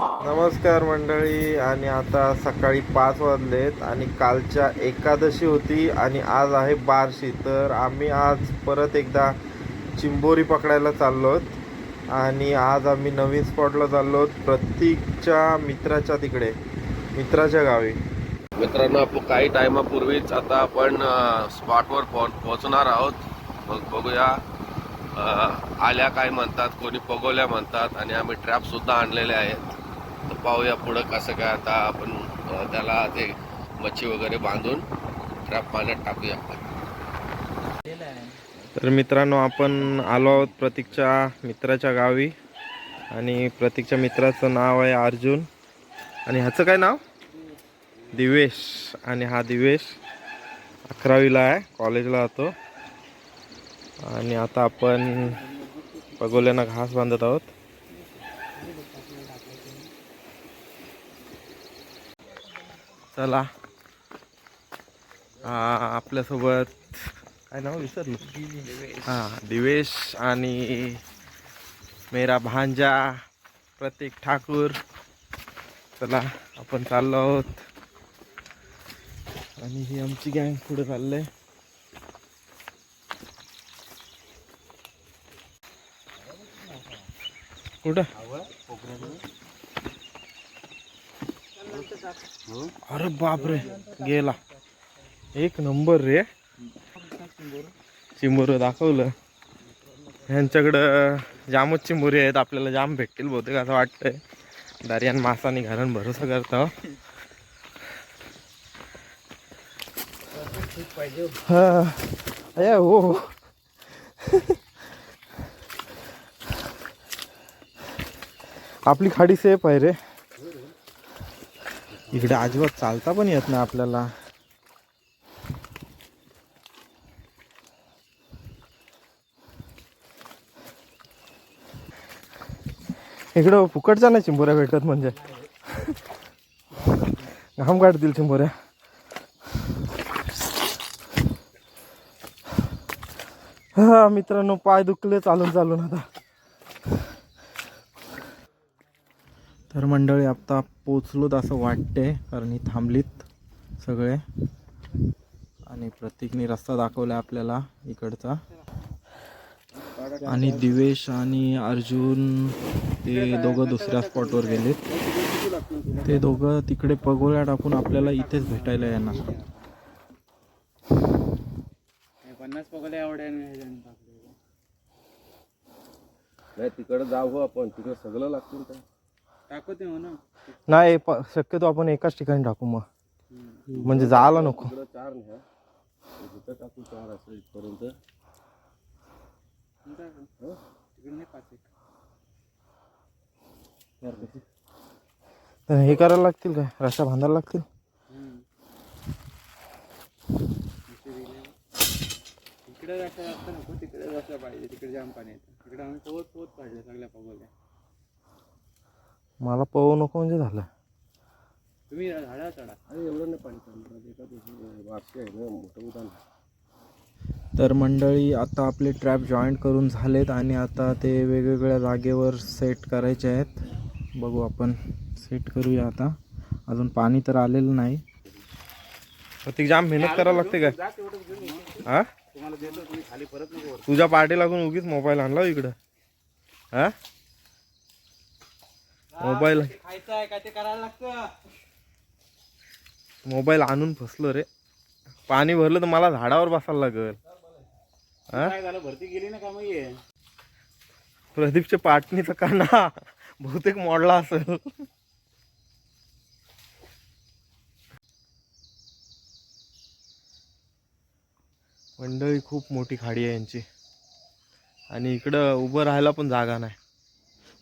नमस्कार मंडळी आणि आता सकाळी पाच वाजलेत आणि कालच्या एकादशी होती आणि आज आहे बारशी. तर आम्ही आज परत एकदा चिंबोरी पकडायला चाललोत आणि आज आम्ही नवीन स्पॉटला चाललोत प्रतीकच्या मित्राच्या तिकडे मित्राच्या गावी. मित्रांनो आपण काही टायमापूर्वीच आता आपण स्पॉटवर पो पोहोचणार आहोत. मग बघूया. आल्या काय म्हणतात कोणी पगोल्या म्हणतात आणि आम्ही ट्रॅपसुद्धा आणलेले आहेत. पाहूया पुढं कसं काय आता आपण त्याला ते मच्छी वगैरे बांधून ट्रॅप पाण्यात टाकूया तर मित्रांनो आपण आलो आहोत प्रतीकच्या मित्राच्या गावी आणि प्रतीकच्या मित्राचं नाव आहे अर्जुन. आणि ह्याचं काय नाव? दिवेश. आणि हा दिवेश अकरावीला आहे कॉलेजला जातो. आणि आता आपण पगोल्यानं घास बांधत आहोत. चला. आपल्यासोबत काय नाव विसरलो. हां दिवेश आणि मेरा भांजा प्रतीक ठाकूर. चला आपण चाललो आहोत. आणि ही आमची गँग पुढे चाललंय. कुठं? अरे बापरे गेला. एक नंबर रे. चिंबोर दाखवलं. ह्यांच्याकडं जामच चिंबोरी आहेत आपल्याला जाम भेटतील बहुतेक असं वाटतंय. दर्यान मासानी घरान भरोसा करतो. हा. अय हो. आपली खाडी सेफ आहे रे. इकडे अजिबात चालता पण येत नाही आपल्याला. इकडं फुकटच्या नाही चिंबोऱ्या भेटत म्हणजे. घाम काढतील चिंबोऱ्या. हा मित्रांनो पाय दुखले चालून चालून आता. तर मंडळी आता पोचलोत असं वाटते कारण ही थांबलीत सगळे. आणि प्रत्येकने रस्ता दाखवला आपल्याला इकडचा. आणि दिवेश आणि अर्जुन ते दोघं दुसऱ्या स्पॉटवर गेलेत. ते दोघं तिकडे पगोल्या टाकून आपल्याला इथेच भेटायला येणार. पन्नास आवडेल नाही तिकडे जाऊ आपण. तिकडे सगळं लागतील का म्हणा. नाही प शक्यतो आपण एकाच ठिकाणी टाकू मग. म्हणजे जायला नको. तिकडं चार न्या. तिथं टाकू चार असं इथपर्यंत. तिकडे नाही पाच एक. तर हे करायला लागतील काय? रस्ता बांधायला लागतील? इकडे जास्त जास्त नको तिकडे जास्त पाहिजे तिकडे जाम पाणी येतं. तिकडे आम्ही पोहत पोहत पाहिजे सगळ्या पगोल्या. मला पवू नको म्हणजे झालं. तुम्ही झाडा चढा. अरे एवढं नाही पाणी चालणार. एका दिवशी वारशी आहे ना मोठं तर मंडळी आता आपले ट्रॅप जॉईंट करून झालेत आणि आता ते वेगवेगळ्या जागेवर सेट करायचे आहेत. बघू आपण सेट करूया आता. अजून पाणी तर आलेलं नाही. प्रतीक जाम मेहनत करावं लागते काय? हा? तुम्हाला देतो तुम्ही खाली परत नको तुझ्या पाठी लागून उगीच मोबाईल आणला इकडं? हा? मोबाईल. खायचं आहे काय ते करायला लागतं? मोबाईल आणून फसलो रे. पाणी भरलं तर मला झाडावर बसायला लागेल. भरती गेली ना का मग प्रदीपच्या पाटणीचा काना बहुतेक मोडला असेल. मंडळी खूप मोठी खाडी आहे यांची. आणि इकडं उभं राहायला पण जागा नाही.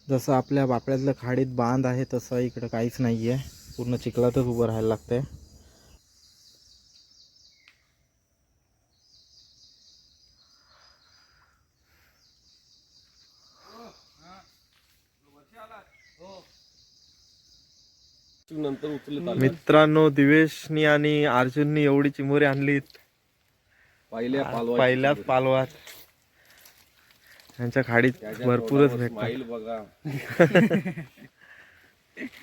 जसं आपल्या बापड्यातल्या खाडीत बांध आहे तसं इकडं काहीच नाही आहे पूर्ण चिखलातच उभं राहायला उचलत मित्रांनो दिवेशनी आणि अर्जुननी एवढी चिमोरी आणलीत. पहिल्या पहिल्याच पालवात. यांच्या खाडीत भरपूरच भेटतात. बघा.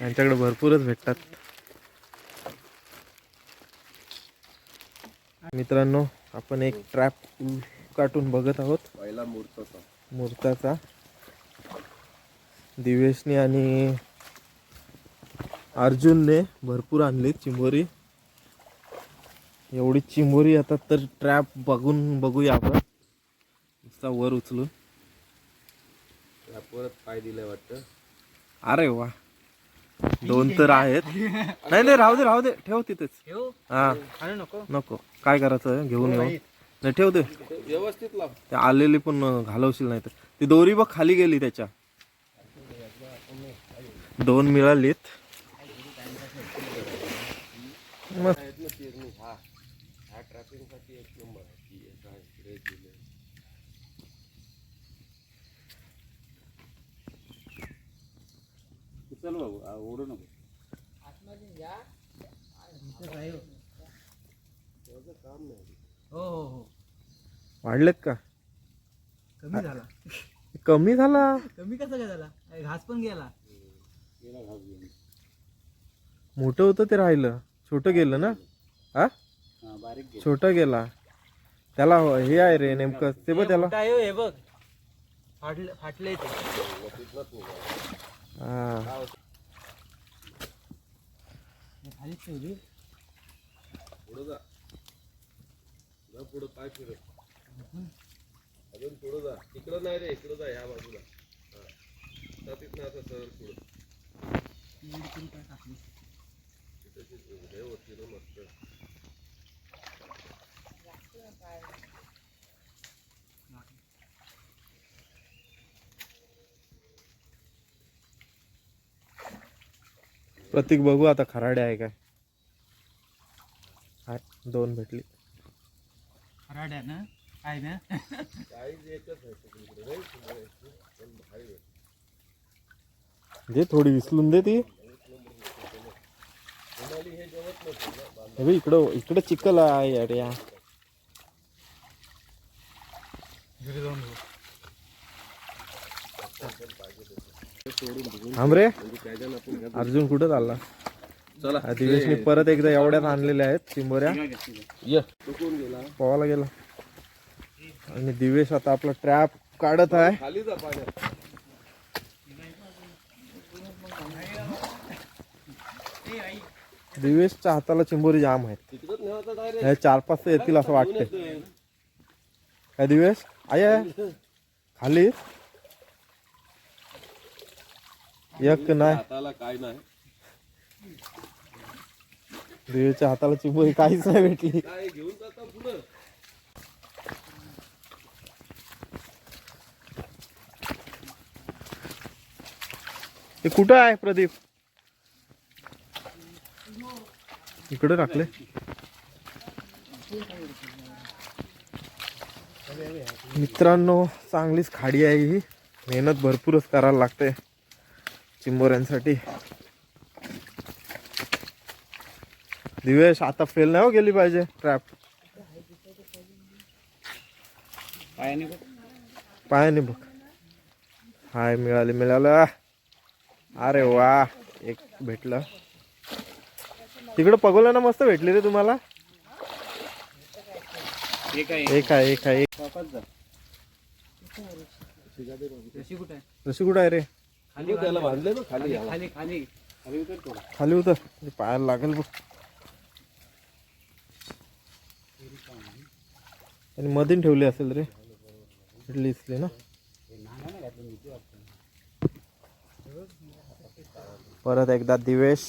यांच्याकडे भरपूरच भेटतात. मित्रांनो आपण एक ट्रॅप काटून बघत आहोत. पहिला मुहूर्ताचा मूर्ताचा. दिवेशने आणि अर्जुनने भरपूर आणली चिंबोरी. एवढी चिंबोरी आता तर ट्रॅप बघून बघूया आपण. नुसता वर उचलून. परत पाय दिले वाटतं. अरे वा. दोन तर आहेत. नाही नाही राहू दे राहू दे. ठेव तिथेच. ठेव? हा. नको. नको. काय करायचं? घेऊन येऊ. नाही. ठेव दे. व्यवस्थित लाव. ते आलेली पण घालवशील नाही तर. ती दोरी बघ खाली गेली त्याच्या. दोन मिळालीत. मस्त हा ह्या ट्रॅपिंगसाठी एक नंबर आहे ती एक आहे इकडे दिले उचल बाबू आ, ओढू नको. हो. हो हो वाढलेत का? कमी झाला. कमी झाला? कमी कसा काय झाला? अरे, घास पण गेला. मोठं होतं ते राहिलं. छोटं गेलं ना? हा बारीक छोटं गेला. त्याला हे आहे रे नेमकं. ते बघ त्याला. हे बघ. फाटले फाटले ते. हा खालीच ठेवली पुढं जा पुढं पाय फिरत अजून पुढं जा इकडं नाही रे इकडं जा ह्या बाजूला हा. जा आता सरळ पुढं तिथं तिथं लय वरती ना प्रतीक बघू आता खराडे आहे काय. दोन भेटली. ना? आहे ना. दे थोडी विसलून दे ती. हे इकडं इकडं चिखल आहे अरे या थांब रे. अर्जुन कुठं चालला? चला दिवेशने परत एकदा एवढ्यात आणलेल्या आहेत चिंबोऱ्या. चुकून गेला पोवायला गेला. आणि दिवेश आता आपला ट्रॅप काढत आहे. दिवेशच्या हाताला चिंबोरी जाम आहेत. चार पाच येतील असं वाटतंय. काय दिवेश? आय खाली. एक नाही. हाताला काय नाही. दिवेशच्या हाताला चिंबोरी काहीच नाही भेटली. काय घेऊन जाता पुढं. ते कुठं आहे प्रदीप? इकडे टाकले. मित्रांनो चांगलीच खाडी आहे ही. मेहनत भरपूरच करायला लागते. चिंबोऱ्यांसाठी. दिवेश आता फेल नाही हो गेली पाहिजे. ट्रॅप पायाने पायाने बघ. हाय मिळाले मिळालं. अरे वा एक भेटलं. तिकडं पगोला ना मस्त भेटली रे तुम्हाला. एक आहे. एक आहे एक आहे. जशी कुठं आहे रे? खाली त्याला बांधले ना खाली याला. खाली खाली खाली. उतर थोडा. खाली उतर. ते पायाला लागेल बघ. आणि मधीन ठेवली असेल रे. इसली ना. परत एकदा दिवेश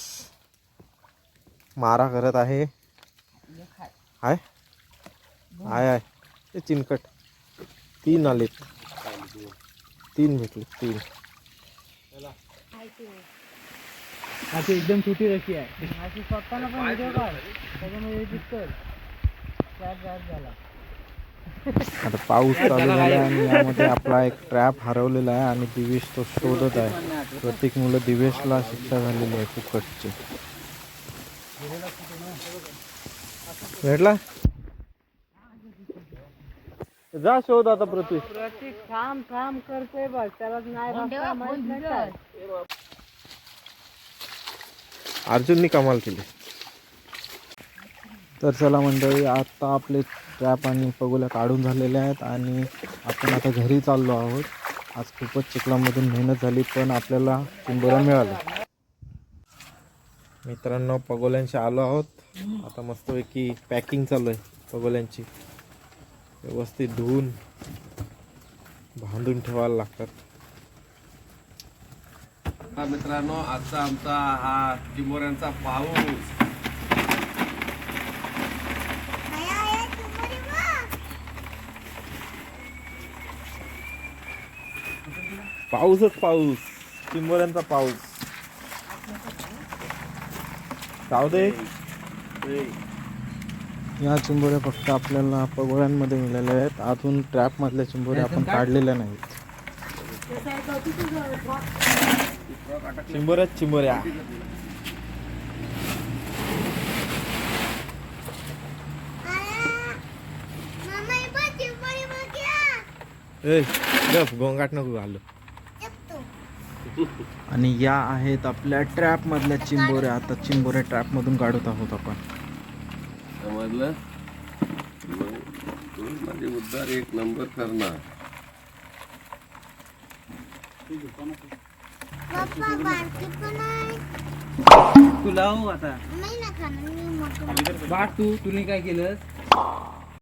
मारा करत आहे. हाय. हाय हाय. ते चिनकट. तीन आलेत. तीन भेटले तीन. अशी एकदम छोटी रशी आहे. अशी स्वतःला पण व्हिडिओ काढ. त्याच्यामध्ये edit कर. Crack जास्त झाला. आता पाऊस चालू झाला आणि यामध्ये आपला एक ट्रॅप हरवलेला आहे आणि दिवेश तो शोधत आहे. प्रत्येक मुलं दिवेशला शिक्षा झालेली आहे फुकटची. भेटला? जा शोध आता प्रतीक. प्रतीक थांब थांब करते बघ. त्याला नाही रस्ता माहीत नाही काय? अर्जुननी कमाल केली. तर चला मंडळी आता आपले ट्रॅप आणि पगोल्या काढून झालेल्या आहेत आणि आपण आता घरी चाललो आहोत. आज खूपच चिखलामधून मेहनत झाली पण आपल्याला चिंबोऱ्या मिळाल्या. मित्रांनो पगोल्यांशी आलो आहोत. आता मस्तपैकी पॅकिंग चालू आहे पगोल्यांची व्यवस्थित धुवून बांधून ठेवायला लागतात. हा मित्रांनो आजचा आमचा हा चिंबोऱ्यांचा पाऊस. पाऊसच पाऊस. चिंबोऱ्यांचा पाऊस. जाऊ दे. या चिंबोऱ्या फक्त आपल्याला पगोळ्यांमध्ये मिळाल्या आहेत. अजून ट्रॅपमधल्या चिंबोऱ्या आपण काढलेल्या नाहीत. चिंबोऱ्याच चिंबोऱ्या. गोंगाट नको घालू. आणि या आहेत आपल्या ट्रॅपमधल्या चिंबोऱ्या. आता चिंबोऱ्या ट्रॅपमधून काढत आहोत आपण. समजलं? मग तू माझे उद्धार एक नंबर करणार. तू लाव आता. बाट तू तुने काय केलं